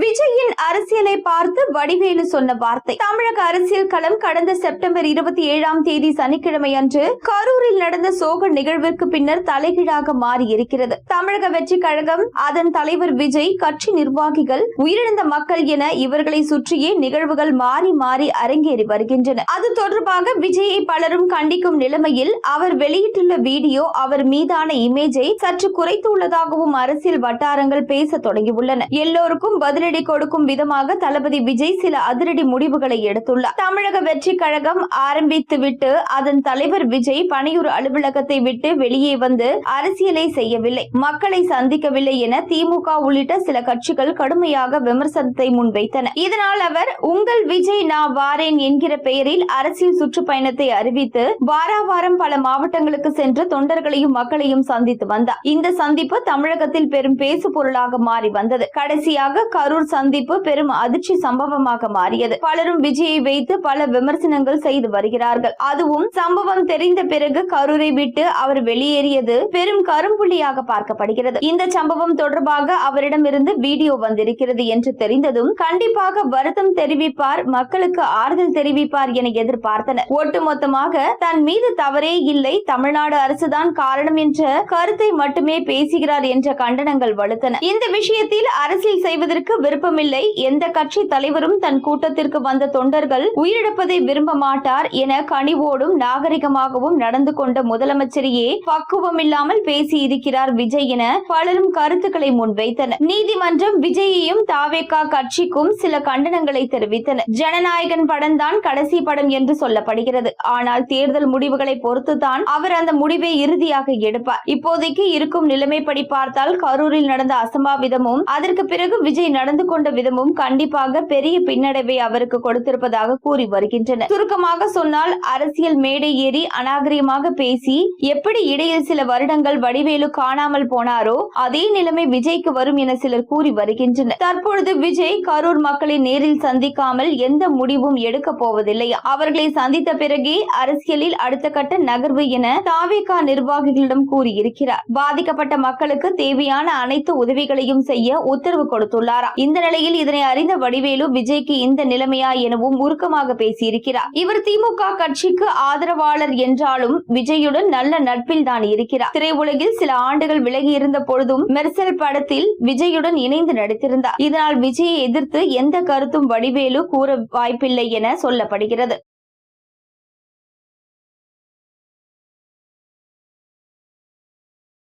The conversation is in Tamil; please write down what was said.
விஜயின் அரசியலை பார்த்து வடிவேலு சொன்ன வார்த்தை. தமிழக அரசியல் களம் கடந்த செப்டம்பர் இருபத்தி ஏழாம் தேதி சனிக்கிழமை அன்று கரூரில் நடந்த சோக நிகழ்விற்கு பின்னர் தலைகீழாக மாறியிருக்கிறது. தமிழக வெற்றி கழகம் அதன் தலைவர் விஜய் கட்சி நிர்வாகிகள் உயிரிழந்த மக்கள் என இவர்களை சுற்றியே நிகழ்வுகள் மாறி மாறி அரங்கேறி வருகின்றன. அது தொடர்பாக விஜயை பலரும் கண்டிக்கும் நிலைமையில் அவர் வெளியிட்டுள்ள வீடியோ அவர் மீதான இமேஜை சற்று குறைத்துள்ளதாகவும் அரசியல் வட்டாரங்கள் பேச தொடங்கியுள்ளன. எல்லோருக்கும் பதிலடி கொடுக்கும் விதமாக தளபதி விஜய் சில அதிரடி முடிவுகளை எடுத்துள்ளார். தமிழக வெற்றி கழகம் ஆரம்பித்துவிட்டு அதன் தலைவர் விஜய் பணியூர் அலுவலகத்தை விட்டு வெளியே வந்து அரசியலை செய்யவில்லை. மக்களை சந்திக்கவில்லை என திமுக உள்ளிட்ட சில கட்சிகள் கடுமையாக விமர்சனத்தை முன்வைத்தன. இதனால் அவர் உங்கள் விஜய் நான் வாரேன் என்கிற பெயரில் அரசியல் சுற்றுப்பயணத்தை அறிவித்து வாராவாரம் பல மாவட்டங்களுக்கு சென்று தொண்டர்களையும் மக்களையும் சந்தித்து வந்தார். இந்த சந்திப்பு தமிழகத்தில் பெரும் பேசு பொருளாக மாறி வந்தது. கடைசியாக கரு கரூர் சந்திப்பு பெரும் அதிர்ச்சி சம்பவமாக மாறியது. பலரும் விஜயை வைத்து பல விமர்சனங்கள் செய்து வருகிறார்கள். அதுவும் சம்பவம் தெரிந்த பிறகு கரூரை விட்டு அவர் வெளியேறியது பெரும் கரும்புள்ளியாக பார்க்கப்படுகிறது. இந்த சம்பவம் தொடர்பாக அவரிடமிருந்து வீடியோ வந்திருக்கிறது என்று தெரிந்ததும் கண்டிப்பாக வருத்தம் தெரிவிப்பார் மக்களுக்கு ஆறுதல் தெரிவிப்பார் என எதிர்பார்த்தனர். ஒட்டுமொத்தமாக தன் மீது தவறே இல்லை தமிழ்நாடு அரசுதான் காரணம் என்ற கருத்தை மட்டுமே பேசுகிறார் என்ற கண்டனங்கள் வலுத்தன. இந்த விஷயத்தில் அரசியல் செய்வதற்கு விருப்பமில்லை. எந்த கட்சி தலைவரும் தன் கூட்டத்திற்கு வந்த தொண்டர்கள் உயிரிழப்பதை விரும்ப மாட்டார் என கனிவோடும் நாகரிகமாகவும் நடந்து கொண்ட முதலமைச்சரையே பக்குவமில்லாமல் பேசி இருக்கிறார் விஜய் என பலரும் கருத்துக்களை முன்வைத்தனர். நீதிமன்றம் விஜயையும் தாவேகா கட்சிக்கும் சில கண்டனங்களை தெரிவித்தனர் ஜனநாயகன் படம் தான் கடைசி படம் என்று சொல்லப்படுகிறது. ஆனால் தேர்தல் முடிவுகளை பொறுத்துதான் அவர் அந்த முடிவை இறுதியாக எடுப்பார். இப்போதைக்கு இருக்கும் நிலைமைப்படி பார்த்தால் கரூரில் நடந்த அசம்பாவிதமும் அதற்கு பிறகு விஜய் நடந்த கொண்ட விதமும் கண்டிப்பாக பெரிய பின்னடைவை அவருக்கு கொடுத்திருப்பதாக கூறி வருகின்றனர். சுருக்கமாக சொன்னால் அரசியல் மேடை ஏறி அநாகரியமாக பேசி எப்படி இடையில் சில வருடங்கள் வடிவேலு காணாமல் போனாரோ அதே நிலைமை விஜய்க்கு வரும் என சிலர் கூறி வருகின்றனர். தற்பொழுது விஜய் கரூர் மக்களை நேரில் சந்திக்காமல் எந்த முடிவும் எடுக்க போவதில்லை. அவர்களை சந்தித்த பிறகே அரசியலில் அடுத்த கட்ட நகர்வு என தாவேகா நிர்வாகிகளிடம் கூறியிருக்கிறார். பாதிக்கப்பட்ட மக்களுக்கு தேவையான அனைத்து உதவிகளையும் செய்ய உத்தரவு கொடுத்துள்ளாராம் இந்த நிலையில் இதனை அறிந்த வடிவேலு விஜய்க்கு இந்த நிலைமையா எனவும் உருக்கமாக பேசியிருக்கிறார். இவர் திமுக கட்சிக்கு ஆதரவாளர் என்றாலும் விஜயுடன் நல்ல நட்பில் தான் இருக்கிறார். திரையுலகில் சில ஆண்டுகள் விலகி இருந்த பொழுதும் மெர்சல் படத்தில் விஜயுடன் இணைந்து நடித்திருந்தார். இதனால் விஜயை எதிர்த்து எந்த கருத்தும் வடிவேலு கூற வாய்ப்பில்லை என சொல்லப்படுகிறது.